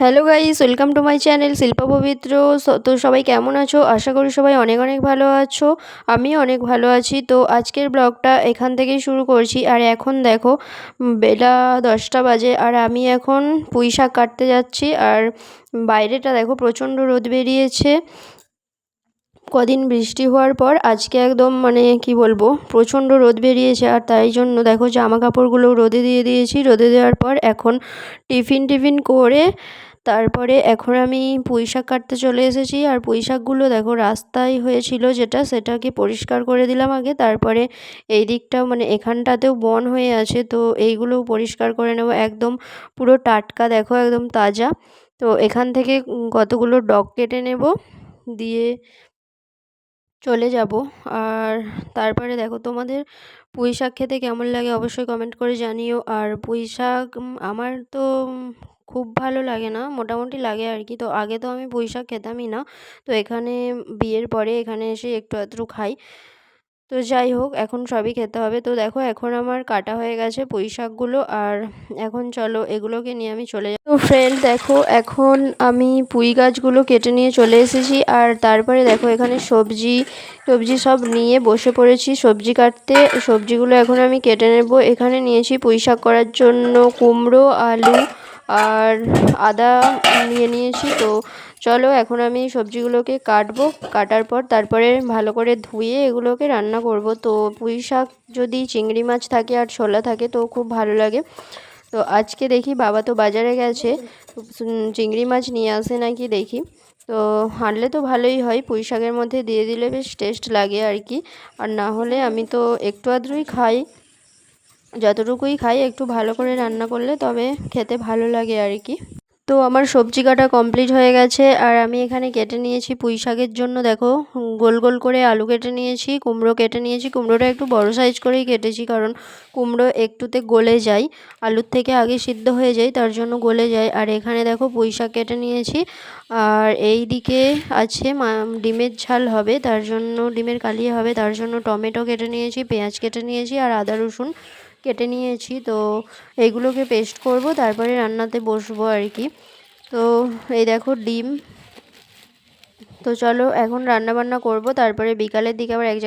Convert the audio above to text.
Hello guys welcome to my channel শিল্প পবিত্র তো সবাই কেমন আছো? আশা করি সবাই অনেক অনেক ভালো আছো। আমি অনেক ভালো আছি। তো আজকের ব্লগটা এখান থেকেই শুরু করছি। আর এখন দেখো বেলা দশটা বাজে। আর আমি এখন পুঁই শাক কাটতে যাচ্ছি। আর বাইরেটা দেখো, প্রচণ্ড রোদ বেরিয়েছে। কদিন বৃষ্টি হওয়ার পর আজকে একদম মানে কি বলব, প্রচণ্ড রোদ বেরিয়েছে আর তাই জন্য দেখো জামা কাপড়গুলো রোদে দিয়ে দিয়েছি। রোদে দেওয়ার পর এখন টিফিন টিফিন করে তারপরে এখন আমি পুঁই শাক কাটতে চলে এসেছি। আর পুঁই শাকগুলো দেখো রাস্তায় হয়েছিল যেটা, সেটাকে পরিষ্কার করে দিলাম আগে। তারপরে এই দিকটাও মানে এখানটাতেও বন হয়ে আছে, তো এইগুলোও পরিষ্কার করে নেব। একদম পুরো টাটকা দেখো, একদম তাজা। তো এখান থেকে কতগুলো ডগ কেটে নেব, দিয়ে চলে যাব। আর তারপরে দেখো তোমাদের পুঁই শাক খেতে কেমন লাগে অবশ্যই কমেন্ট করে জানিও। আর পুঁই শাক আমার তো খুব ভালো লাগে না, মোটামুটি লাগে আর কি তো আগে তো আমি পুঁই শাক খেতামই না। তো এখানে বিয়ের পরে এখানে এসে একটু আধটু খাই। তো যাই হোক, এখন সবই খেতে হবে। তো দেখো, এখন আমার কাটা হয়ে গেছে পুঁই শাকগুলো আর এখন চলো এগুলোকে নিয়ে আমি চলে যাব তো ফ্রেন্ড দেখো, এখন আমি পুঁই গাছগুলো কেটে নিয়ে চলে এসেছি আর তারপরে দেখো, এখানে সবজি সবজি সব নিয়ে বসে পড়েছি সবজি কাটতে। সবজিগুলো এখন আমি কেটে নেব। এখানে নিয়েছি পুঁই শাক করার জন্য কুমড়ো, আলু আর আদা নিয়ে নিয়েছি। তো চলো এখন আমি সবজিগুলোকে কাটবো। কাটার পর তারপরে ভালো করে ধুয়ে এগুলোকে রান্না করব। তো পুঁই শাক যদি চিংড়ি মাছ থাকে আর ছোলা থাকে তো খুব ভালো লাগে। তো আজকে দেখি বাবা তো বাজারে গেছে। চিংড়ি মাছ নিয়ে আসে নাকি দেখি। তো হাঁটলে তো ভালোই হয়, পুঁই শাকের মধ্যে দিয়ে দিলে বেশ টেস্ট লাগে আর কি। আর না হলে আমি তো একটু আধটুই খাই। যতটুকুই খাই, একটু ভালো করে রান্না করলে তবে খেতে ভালো লাগে আর কি। তো আমার সবজি কাটা কমপ্লিট হয়ে গেছে, আর আমি এখানে কেটে নিয়েছি পুঁই শাকের জন্য। দেখো, গোল গোল করে আলু কেটে নিয়েছি, কুমড়ো কেটে নিয়েছি। কুমড়োটা একটু বড় সাইজ করেই কেটেছি, কারণ কুমড়ো একটুতে গলে যায়, আলুর থেকে আগে সিদ্ধ হয়ে যায়, তার জন্য গলে যায়। আর এখানে দেখো পুঁই শাক কেটে নিয়েছি, আর এই দিকে আছে ডিমের ঝাল হবে, তার জন্য ডিমের কালিয়া হবে, তার জন্য টমেটো কেটে নিয়েছি, পেঁয়াজ কেটে নিয়েছি, আর আদা রসুন কেটে নিয়েছি। তো এইগুলোকে পেস্ট করব, তারপরে রান্নাতে বসবো আর কি। তো এই দেখো ডিম। তো চলো এখন রান্না বান্না করব, তারপরে বিকালের দিকে আবার এক জায়গায়